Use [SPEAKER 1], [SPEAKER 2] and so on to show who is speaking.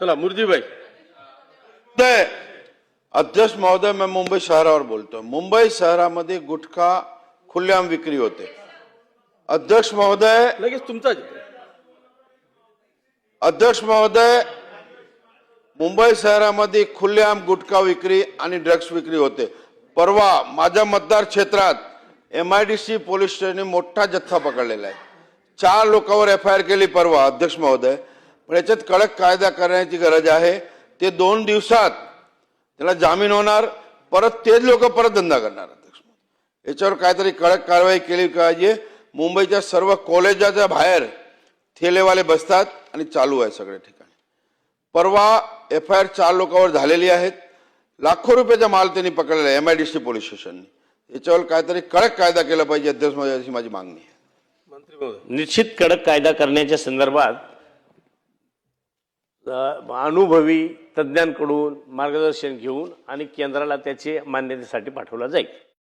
[SPEAKER 1] चला मुर्जीभाई
[SPEAKER 2] अध्यक्ष महोदय मैं मुंबई शहरावर बोलतोय मुंबई शहरामध्ये गुटखा खुलेआम विक्री होते. अध्यक्ष महोदय
[SPEAKER 1] लगेच तुमचाच
[SPEAKER 2] अध्यक्ष महोदय मुंबई शहरामध्ये खुलेआम गुटखा विक्री आणि ड्रग्ज विक्री होते. परवा माझ्या मतदार क्षेत्रात M I D C police स्टेशनने मोठा जथ्था पकडलेला आहे. चार लोकांवर एफ आय आर केली परवा अध्यक्ष महोदय. पण याच्यात कडक कायदा करण्याची गरज आहे. ते दोन दिवसात त्याला जामीन होणार परत तेच लोक परत धंदा करणार. अध्यक्ष याच्यावर काहीतरी कडक कारवाई केली पाहिजे. मुंबईच्या सर्व कॉलेजाच्या बाहेर थेलेवाले बसतात आणि चालू आहे सगळ्या ठिकाणी. परवा एफ आय आर चार लोकांवर झालेली आहेत. लाखो रुपयाचा माल त्यांनी पकडलेला आहे M I D C police स्टेशननी. याच्यावर काहीतरी कडक कायदा केला पाहिजे अध्यक्ष अशी माझी मागणी आहे.
[SPEAKER 3] निश्चित कडक कायदा करण्याच्या संदर्भात अनुभवी तज्ज्ञांकडून मार्गदर्शन घेऊन आणि केंद्राला त्याचे मान्यतेसाठी पाठवला जाईल.